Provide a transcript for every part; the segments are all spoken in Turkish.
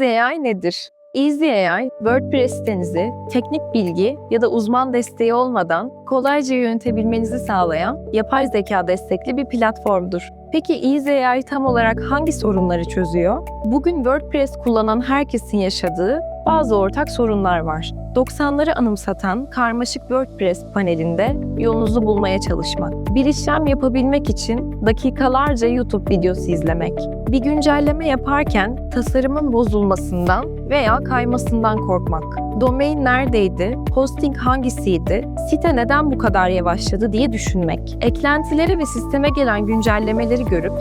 EasyAI nedir? EasyAI, WordPress sitenizi teknik bilgi ya da uzman desteği olmadan kolayca yönetebilmenizi sağlayan yapay zeka destekli bir platformdur. Peki EasyAI tam olarak hangi sorunları çözüyor? Bugün WordPress kullanan herkesin yaşadığı bazı ortak sorunlar var. 90'ları anımsatan karmaşık WordPress panelinde yolunuzu bulmaya çalışmak. Bir işlem yapabilmek için dakikalarca YouTube videosu izlemek. Bir güncelleme yaparken tasarımın bozulmasından veya kaymasından korkmak. Domain neredeydi? Hosting hangisiydi? Site neden bu kadar yavaşladı diye düşünmek. Eklentileri ve sisteme gelen güncellemeleri görüp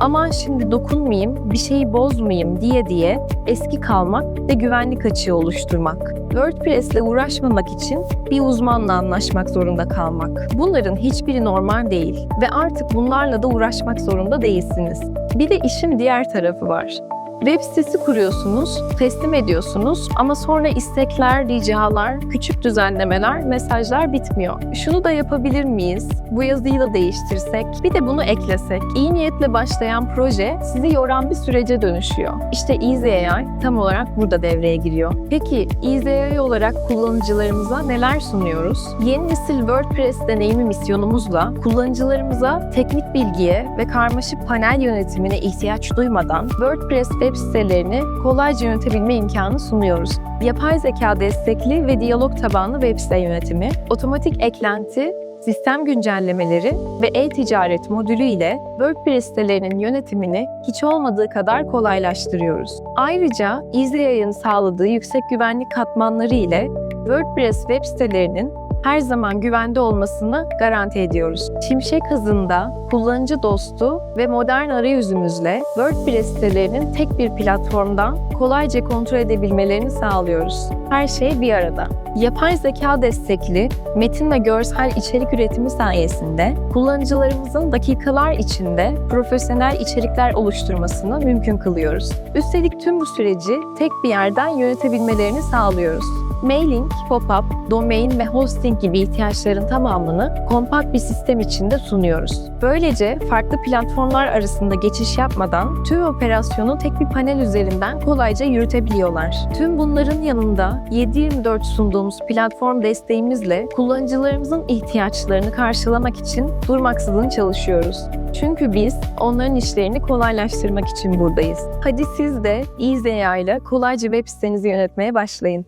aman şimdi dokunmayayım, bir şeyi bozmayayım diye diye eski kalmak ve güvenlik açığı oluşturmak. WordPress ile uğraşmamak için bir uzmanla anlaşmak zorunda kalmak. Bunların hiçbiri normal değil ve artık bunlarla da uğraşmak zorunda değilsiniz. Bir de işin diğer tarafı var. Web sitesi kuruyorsunuz, teslim ediyorsunuz ama sonra istekler, ricalar, küçük düzenlemeler, mesajlar bitmiyor. Şunu da yapabilir miyiz? Bu yazıyı da değiştirsek, bir de bunu eklesek. İyi niyetle başlayan proje sizi yoran bir sürece dönüşüyor. İşte EasyAI tam olarak burada devreye giriyor. Peki EasyAI olarak kullanıcılarımıza neler sunuyoruz? Yeni nesil WordPress deneyimi misyonumuzla kullanıcılarımıza teknik bilgiye ve karmaşık panel yönetimine ihtiyaç duymadan WordPress web sitelerini kolayca yönetebilme imkanı sunuyoruz. Yapay zeka destekli ve diyalog tabanlı web site yönetimi, otomatik eklenti, sistem güncellemeleri ve e-ticaret modülü ile WordPress sitelerinin yönetimini hiç olmadığı kadar kolaylaştırıyoruz. Ayrıca EasyAI'ın sağladığı yüksek güvenlik katmanları ile WordPress web sitelerinin her zaman güvende olmasını garanti ediyoruz. Şimşek hızında, kullanıcı dostu ve modern arayüzümüzle WordPress sitelerinin tek bir platformdan kolayca kontrol edebilmelerini sağlıyoruz. Her şey bir arada. Yapay zeka destekli metin ve görsel içerik üretimi sayesinde kullanıcılarımızın dakikalar içinde profesyonel içerikler oluşturmasını mümkün kılıyoruz. Üstelik tüm bu süreci tek bir yerden yönetebilmelerini sağlıyoruz. Mailing, pop-up, domain ve hosting gibi ihtiyaçların tamamını kompakt bir sistem içinde sunuyoruz. Böylece farklı platformlar arasında geçiş yapmadan tüm operasyonu tek bir panel üzerinden kolayca yürütebiliyorlar. Tüm bunların yanında 7/24 sunduğumuz platform desteğimizle kullanıcılarımızın ihtiyaçlarını karşılamak için durmaksızın çalışıyoruz. Çünkü biz onların işlerini kolaylaştırmak için buradayız. Hadi siz de EasyAI ile kolayca web sitenizi yönetmeye başlayın.